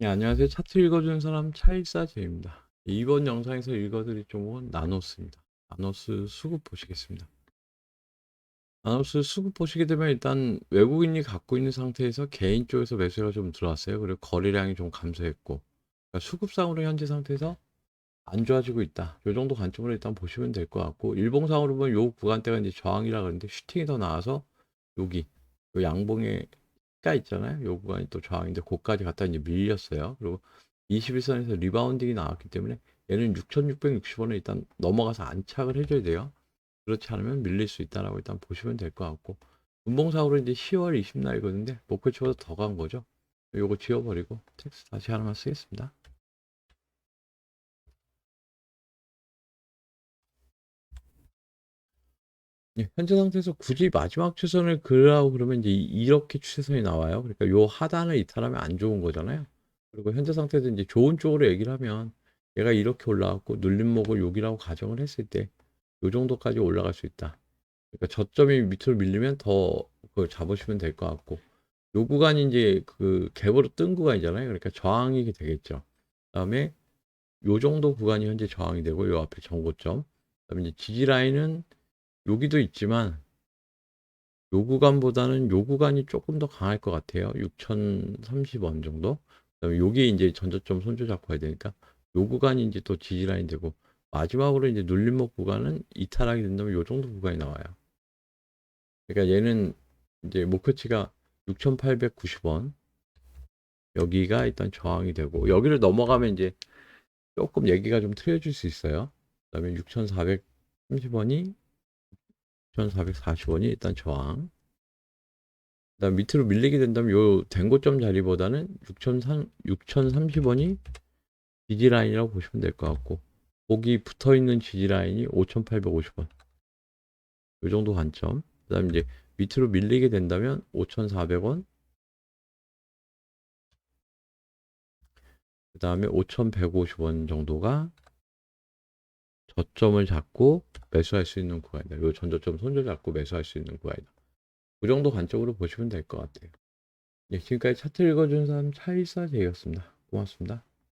네, 안녕하세요. 차트 읽어주는 사람 차일사제입니다. 이번 영상에서 읽어드릴 종목은 나노스입니다. 나노스 수급 보시겠습니다. 나노스 수급 보시게 되면 일단 외국인이 갖고 있는 상태에서 개인 쪽에서 매수가 좀 들어왔어요. 그리고 거래량이 좀 감소했고 그러니까 수급상으로 현재 상태에서 안 좋아지고 있다. 이 정도 관점으로 일단 보시면 될 것 같고 일봉상으로 보면 요 구간대가 이제 저항이라 그러는데 슈팅이 더 나와서 여기 요 양봉의 가 있잖아요. 요 구간이 또 저항인데 고까지 갔다 이제 밀렸어요. 그리고 21선에서 리바운딩이 나왔기 때문에 얘는 6,660원을 일단 넘어가서 안착을 해줘야 돼요. 그렇지 않으면 밀릴 수 있다라고 일단 보시면 될 것 같고 분봉상으로 이제 10월 20날이거든요. 목표치보다 더 간 거죠. 요거 지워버리고 텍스트 다시 하나만 쓰겠습니다. 예, 현재 상태에서 굳이 마지막 추세선을 그으라고 그러면 이제 이- 이렇게 추세선이 나와요. 그러니까 요 하단을 이탈하면 안 좋은 거잖아요. 그리고 현재 상태에서 이제 좋은 쪽으로 얘기를 하면 얘가 이렇게 올라왔고 눌림목을 여기라고 가정을 했을 때 요 정도까지 올라갈 수 있다. 그러니까 저점이 밑으로 밀리면 더 그걸 잡으시면 될 것 같고 요 구간이 이제 그 갭으로 뜬 구간이잖아요. 그러니까 저항이 되겠죠. 그다음에 요 정도 구간이 현재 저항이 되고 요 앞에 정고점. 그다음에 이제 지지 라인은 여기도 있지만 요 구간보다는 요 구간이 조금 더 강할 것 같아요. 6,030원 정도. 그다음에 요게 이제 전저점 손조 잡고 가야 되니까 요 구간이 이제 또 지지 라인 되고 마지막으로 이제 눌림목 구간은 이탈하게 된다면 요 정도 구간이 나와요. 그러니까 얘는 이제 목표치가 6,890원. 여기가 일단 저항이 되고 여기를 넘어가면 이제 조금 얘기가 좀 틀려질 수 있어요. 그다음에 6,430원이 6,440원이 일단 저항. 그다음 밑으로 밀리게 된다면 요 된고점 자리보다는 6,030원이 지지 라인이라고 보시면 될 것 같고 거기 붙어 있는 지지 라인이 5,850원. 요 정도 관점. 그 다음 이제 밑으로 밀리게 된다면 5,400원. 그 다음에 5,150원 정도가 저점을 잡고 매수할 수 있는 구간이다. 요 전저점 손절 잡고 매수할 수 있는 구간이다. 그 정도 관점으로 보시면 될 것 같아요. 네, 지금까지 차트 읽어준 사람 차일사 제이였습니다. 고맙습니다.